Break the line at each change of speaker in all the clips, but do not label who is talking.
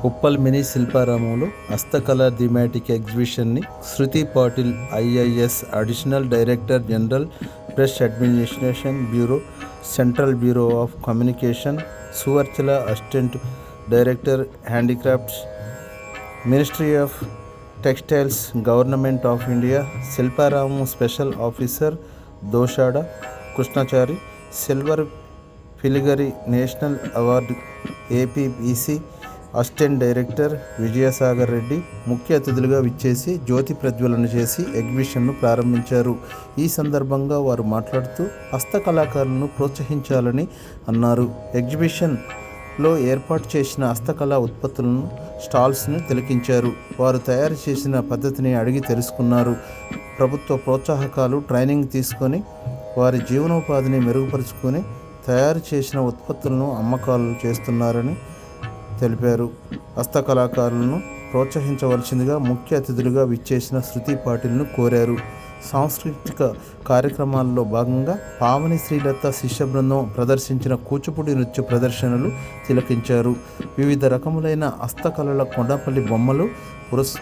Uppal mini శిల్పారామంలో హస్తకళ thematic ఎగ్జిబిషన్ని Shruti Patil IIS additional director general press administration bureau central bureau of communication Suvarchala assistant director handicrafts ministry of textiles government of India Shilparamam special officer Doshada Krishnachari silver filigree national award APBC assistant director Vijayasagar Reddy ముఖ్య అతిథులుగా విచ్చేసి జ్యోతి ప్రజ్వలన చేసి ఎగ్జిబిషన్ను ప్రారంభించారు. ఈ సందర్భంగా వారు మాట్లాడుతూ హస్తకళాకారులను ప్రోత్సహించాలని అన్నారు. ఎగ్జిబిషన్లో ఏర్పాటు చేసిన హస్తకళా ఉత్పత్తులను స్టాల్స్ను తిలకించారు. వారు తయారు చేసిన పద్ధతిని అడిగి తెలుసుకున్నారు. ప్రభుత్వ ప్రోత్సాహకాలు ట్రైనింగ్ తీసుకొని వారి జీవనోపాధిని మెరుగుపరుచుకొని తయారు చేసిన ఉత్పత్తులను అమ్మకాలు చేస్తున్నారని తెలిపారు. హస్తకళాకారులను ప్రోత్సహించవలసిందిగా ముఖ్య అతిథులుగా విచ్చేసిన శృతి పాటిల్ను కోరారు. సాంస్కృతిక కార్యక్రమాల్లో భాగంగా పావని శ్రీలత శిష్య బృందం ప్రదర్శించిన కూచిపూడి నృత్య ప్రదర్శనలు తిలకించారు. వివిధ రకములైన హస్తకళల కొండపల్లి బొమ్మలు పురస్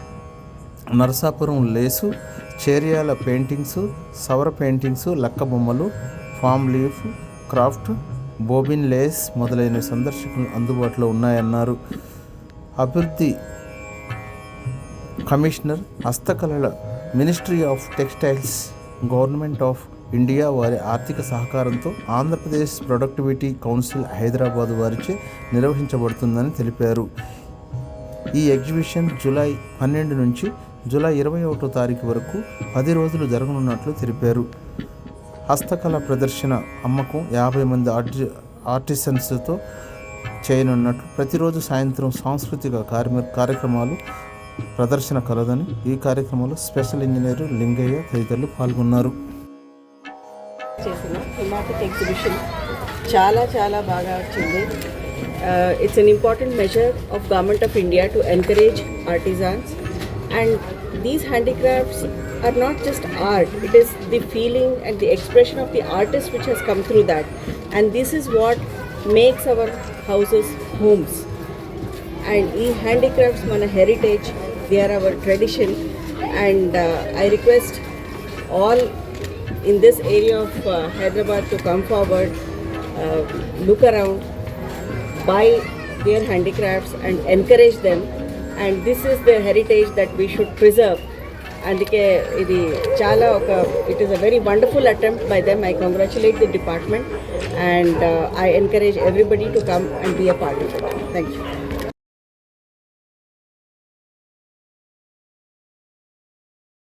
Narasapuram lace Cheriyala paintings Savara paintings లక్క బొమ్మలు palm leaf craft bobbin lace మొదలైన సందర్శకులు అందుబాటులో ఉన్నాయన్నారు. అభివృద్ధి కమిషనర్ హస్తకళల ministry of textiles government of India వారి ఆర్థిక సహకారంతో ఆంధ్రప్రదేశ్ ప్రొడక్టివిటీ కౌన్సిల్ హైదరాబాద్ వారిచే నిర్వహించబడుతుందని తెలిపారు. ఈ ఎగ్జిబిషన్ జూలై పన్నెండు నుంచి జూలై ఇరవై ఒకటో తారీఖు వరకు పది రోజులు జరగనున్నట్లు తెలిపారు. హస్తకళ ప్రదర్శన అమ్మకం యాభై మంది ఆర్టి ఆర్టిసన్స్తో చేయనున్నట్లు ప్రతిరోజు సాయంత్రం సాంస్కృతిక కార్య కార్యక్రమాలు ప్రదర్శన కలదని ఈ కార్యక్రమంలో స్పెషల్ ఇంజనీర్ లింగయ్య తదితరులు పాల్గొన్నారు.
చేసిన ఎగ్జిబిషన్ చాలా చాలా బాగా వచ్చింది. It's an important measure of government of India to encourage artisans And these handicrafts are not just art, it is the feeling and the expression of the artist which has come through that. And this is what makes our houses homes. And these handicrafts are our heritage, they are our tradition. And uh, I request all in this area of uh, Hyderabad to come forward, uh, look around, buy their handicrafts and encourage them And this is the heritage that we should preserve. అందుకే ఇది చాలా ఒక it is a very wonderful attempt by them I congratulate the department and I encourage everybody to come and be a part of it thank you